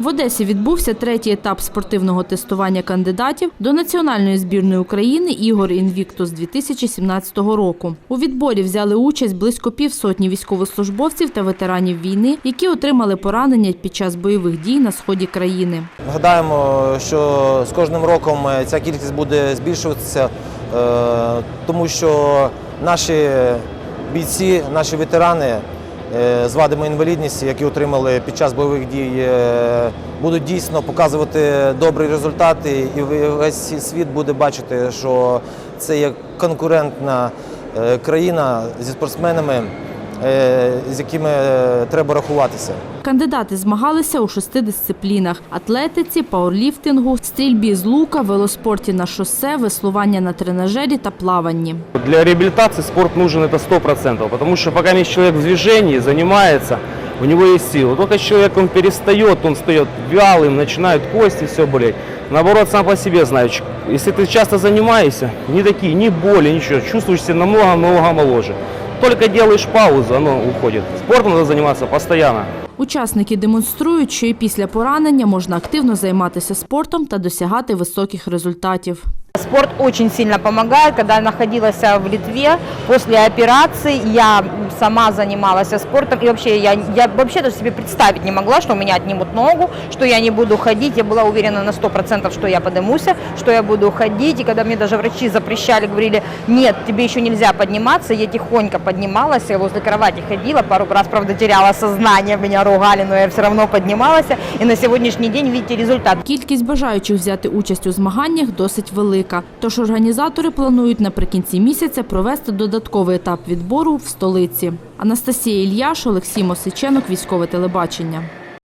В Одесі відбувся третій етап спортивного тестування кандидатів до національної збірної України ігор Інвіктус 2017 року. У відборі взяли участь близько півсотні військовослужбовців та ветеранів війни, які отримали поранення під час бойових дій на сході країни. Гадаємо, що з кожним роком е, ця кількість буде збільшуватися, е, тому що наші бійці, наші ветерани з вадами інвалідності, які отримали під час бойових дій, е, будуть дійсно показувати добрі результати, і весь світ буде бачити, що це є конкурентна е, країна зі спортсменами, е, з якими е, треба рахуватися. Кандидати змагалися у шести дисциплінах: атлетиці, пауерліфтингу, стрільбі з лука, велоспорті на шосе, веслування на тренажері та плаванні. Для реабилитации спорт нужен это 100%, потому что пока есть человек в движении, занимается, у него есть сила. Только человек он перестает, он встает вялым, начинают кости, все болеть. Наоборот, сам по себе знаешь, если ты часто занимаешься, не такие, ни боли, ничего, чувствуешь себя намного-намного моложе. Только делаешь паузу, оно уходит. Спортом надо заниматься постоянно. Учасники демонструють, що і після поранення можна активно займатися спортом та досягати високих результатів. Спорт очень сильно помогает. Когда я находилась в Литве после операции, я сама занималась спортом. И вообще, я, я вообще даже себе представить не могла, что у меня отнимут ногу, что я не буду ходить. Я была уверена на 100%, что я поднимусь, что я буду ходить. И когда мне даже врачи запрещали, говорили, нет, тебе еще нельзя подниматься, я тихонько поднималась, я возле кровати ходила, пару раз, правда, теряла сознание, меня ругали, но я все равно поднималась. И на сегодняшний день, видите, результат. Кількість бажаючих взяти участь у змаганнях досить велика. Тож організатори планують наприкінці місяця провести додатковий етап відбору в столиці. Анастасія Ільяш, Олексій Мосиченок, військове телебачення.